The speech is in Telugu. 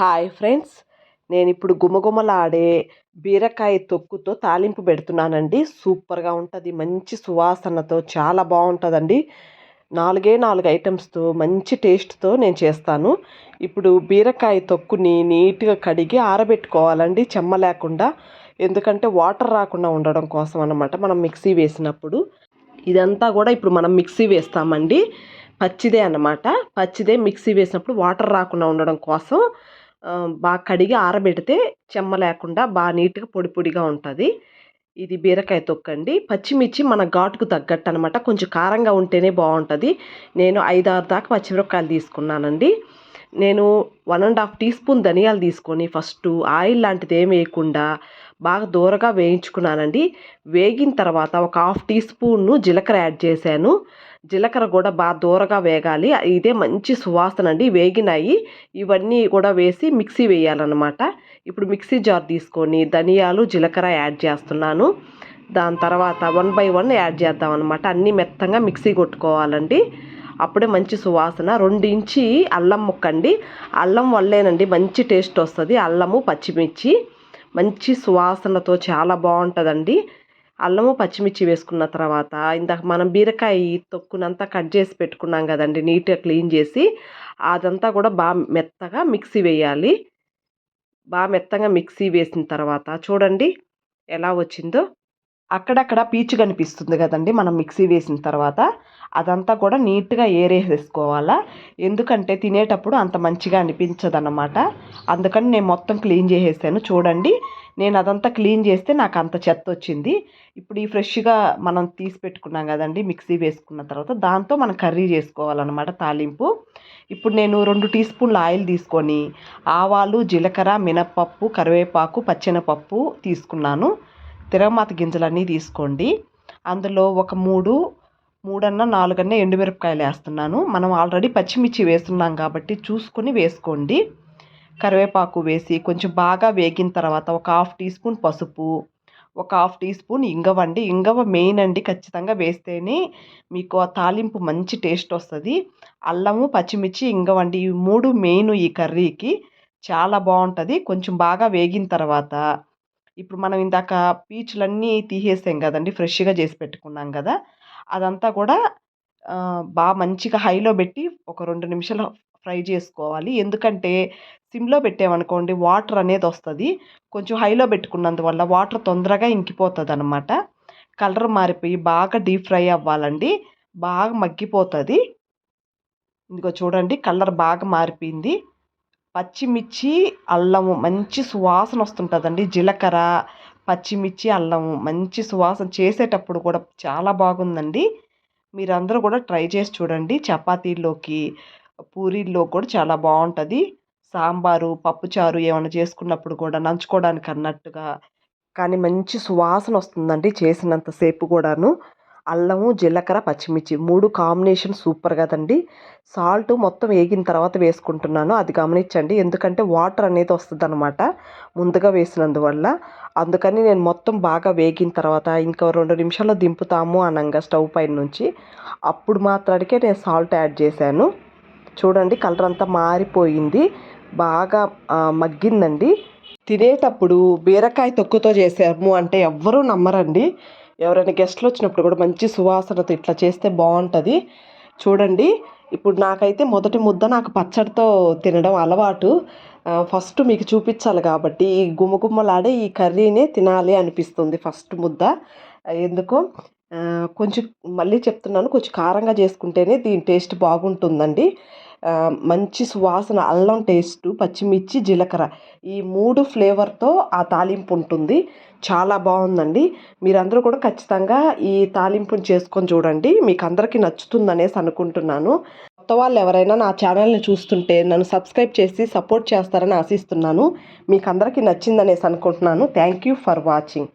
హాయ్ ఫ్రెండ్స్ నేను ఇప్పుడు గుమగుమలాడే బీరకాయ తొక్కుతో తాలింపు పెడుతున్నానండి. సూపర్గా ఉంటుంది. మంచి సువాసనతో చాలా బాగుంటుందండి నాలుగే నాలుగు ఐటమ్స్తో మంచి టేస్ట్తో నేను చేస్తాను. ఇప్పుడు బీరకాయ తొక్కుని నీట్గా కడిగి ఆరబెట్టుకోవాలండి చెమ్మ లేకుండా. ఎందుకంటే వాటర్ రాకుండా ఉండడం కోసం అన్నమాట మనం మిక్సీ వేసినప్పుడు. ఇదంతా కూడా ఇప్పుడు మనం మిక్సీ వేస్తామండి. పచ్చిదే అన్నమాట. పచ్చిదే మిక్సీ వేసినప్పుడు వాటర్ రాకుండా ఉండడం కోసం బాగా కడిగి ఆరబెడితే చెమ్మ లేకుండా బాగా నీట్గా పొడి పొడిగా ఉంటుంది. ఇది బీరకాయ తొక్కండి. పచ్చిమిర్చి మన ఘాటుకు తగ్గట్టు అనమాట కొంచెం కారంగా ఉంటేనే బాగుంటుంది. నేను ఐదు ఆరు దాకా పచ్చిమిరపకాయలు తీసుకున్నానండి. నేను one and half teaspoon ధనియాలు తీసుకొని ఫస్ట్ ఆయిల్ లాంటిది ఏం వేయకుండా బాగా దూరగా వేయించుకున్నానండి. వేగిన తర్వాత ఒక హాఫ్ టీ స్పూన్ను జీలకర్ర యాడ్ చేశాను. జీలకర్ర కూడా బాగా దూరగా వేగాలి. ఇదే మంచి సువాసన అండి వేగినాయి. ఇవన్నీ కూడా వేసి మిక్సీ వేయాలన్నమాట. ఇప్పుడు మిక్సీ జార్ తీసుకొని ధనియాలు జీలకర్ర యాడ్ చేస్తున్నాను. దాని తర్వాత వన్ బై వన్ యాడ్ చేద్దాం అనమాట అన్నీ మెత్తంగా మిక్సీ కొట్టుకోవాలండి. అప్పుడే మంచి సువాసన. రెండించి అల్లం ముక్కండి. అల్లం వల్లేనండి. మంచి టేస్ట్ వస్తుంది. అల్లము పచ్చిమిర్చి మంచి సువాసనతో చాలా బాగుంటుందండి. అల్లము పచ్చిమిర్చి వేసుకున్న తర్వాత ఇందాక మనం బీరకాయ తొక్కునంతా కట్ చేసి పెట్టుకున్నాం కదండి నీట్గా క్లీన్ చేసి అదంతా కూడా బాగా మెత్తగా మిక్సీ వేయాలి. బాగా మెత్తగా మిక్సీ వేసిన తర్వాత చూడండి ఎలా వచ్చిందో. అక్కడక్కడ పీచు కనిపిస్తుంది కదండి మనం మిక్సీ వేసిన తర్వాత. అదంతా కూడా నీట్గా ఏరేసేసుకోవాలా. ఎందుకంటే తినేటప్పుడు అంత మంచిగా అనిపించదన్నమాట. అందుకని నేను మొత్తం క్లీన్ చేసేసాను. చూడండి నేను అదంతా క్లీన్ చేస్తే నాకు అంత చెత్త వచ్చింది. ఇప్పుడు ఈ ఫ్రెష్గా మనం తీసి పెట్టుకున్నాం కదండి మిక్సీ వేసుకున్న తర్వాత దాంతో మనం కర్రీ చేసుకోవాలన్నమాట తాలింపు. ఇప్పుడు నేను రెండు టీ స్పూన్ల ఆయిల్ తీసుకొని ఆవాలు జీలకర్ర మినప్పప్పు కరివేపాకు పచ్చెనపప్పు తీసుకున్నాను. తిరగమాత గింజలన్నీ తీసుకోండి. అందులో ఒక మూడు మూడన్న నాలుగన్న ఎండుమిరపకాయలు వేస్తున్నాను. మనం ఆల్రెడీ పచ్చిమిర్చి వేస్తున్నాం కాబట్టి చూసుకొని వేసుకోండి. కరివేపాకు వేసి కొంచెం బాగా వేగిన తర్వాత ఒక హాఫ్ టీ స్పూన్ పసుపు ఒక హాఫ్ టీ స్పూన్ ఇంగవ అండి. ఇంగవ మెయిన్ అండి ఖచ్చితంగా వేస్తేనే మీకు ఆ తాలింపు మంచి టేస్ట్ వస్తుంది. అల్లము పచ్చిమిర్చి ఇంగవ అండి ఈ మూడు మెయిన్ ఈ కర్రీకి చాలా బాగుంటుంది. కొంచెం బాగా వేగిన తర్వాత ఇప్పుడు మనం ఇందాక పీచులన్నీ తీసేసాం కదండి ఫ్రెష్గా చేసి పెట్టుకున్నాం కదా. అదంతా కూడా బాగా మంచిగా హైలో పెట్టి ఒక రెండు నిమిషాలు ఫ్రై చేసుకోవాలి. ఎందుకంటే సిమ్లో పెట్టామనుకోండి వాటర్ అనేది వస్తుంది. కొంచెం హైలో పెట్టుకున్నందువల్ల వాటర్ తొందరగా ఇంకిపోతుంది అనమాట కలర్ మారిపోయి బాగా డీప్ ఫ్రై అవ్వాలండి. బాగా మగ్గిపోతుంది. ఇదిగో చూడండి కలర్ బాగా మారిపోయింది. పచ్చిమిర్చి అల్లము మంచి సువాసన వస్తుంటుందండి. జీలకర్ర పచ్చిమిర్చి అల్లము మంచి సువాసన చేసేటప్పుడు కూడా చాలా బాగుందండి. మీరందరూ కూడా ట్రై చేసి చూడండి. చపాతీల్లోకి పూరీల్లో కూడా చాలా బాగుంటుంది. సాంబారు పప్పుచారు ఏమైనా చేసుకున్నప్పుడు కూడా నంచుకోవడానికి అన్నట్టుగా కానీ మంచి సువాసన వస్తుందండి చేసినంతసేపు కూడాను. అల్లము జీలకర్ర పచ్చిమిర్చి మూడు కాంబినేషన్ సూపర్ కదండి. సాల్ట్ మొత్తం వేగిన తర్వాత వేసుకుంటున్నాను. అది గమనించండి. ఎందుకంటే వాటర్ అనేది వస్తుంది అనమాట ముందుగా వేసినందువల్ల. అందుకని నేను మొత్తం బాగా వేగిన తర్వాత ఇంకా రెండు నిమిషాల్లో దింపుతాము అనంగా స్టవ్ పైన నుంచి. అప్పుడు మాత్రానికే నేను సాల్ట్ యాడ్ చేశాను. చూడండి కలర్ అంతా మారిపోయింది. బాగా మగ్గిందండి. తినేటప్పుడు బీరకాయ తొక్కుతో చేసాము అంటే ఎవ్వరూ నమ్మరండి. ఎవరైనా గెస్ట్లు వచ్చినప్పుడు కూడా మంచి సువాసనతో ఇట్లా చేస్తే బాగుంటుంది. చూడండి ఇప్పుడు నాకైతే మొదటి ముద్ద నాకు పచ్చడితో తినడం అలవాటు. ఫస్ట్ మీకు చూపించాలి కాబట్టి ఈ గుమ్మగుమ్మలాడే ఈ కర్రీనే తినాలి అనిపిస్తుంది ఫస్ట్ ముద్ద. ఎందుకో? కొంచెం మళ్ళీ చెప్తున్నాను కొంచెం కారంగా చేసుకుంటేనే దీని టేస్ట్ బాగుంటుందండి. మంచి సువాసన అల్లం టేస్ట్ పచ్చిమిర్చి జీలకర్ర. ఈ మూడు ఫ్లేవర్తో ఆ తాలింపు ఉంటుంది. చాలా బాగుందండి. మీరందరూ కూడా ఖచ్చితంగా ఈ తాలింపుని చేసుకొని చూడండి. మీకు అందరికీ నచ్చుతుంది అనేసి అనుకుంటున్నాను. కొత్త వాళ్ళు ఎవరైనా నా ఛానల్ని చూస్తుంటే నన్ను సబ్స్క్రైబ్ చేసి సపోర్ట్ చేస్తారని ఆశిస్తున్నాను. మీకు అందరికీ నచ్చిందనేసి అనుకుంటున్నాను. Thank you for watching.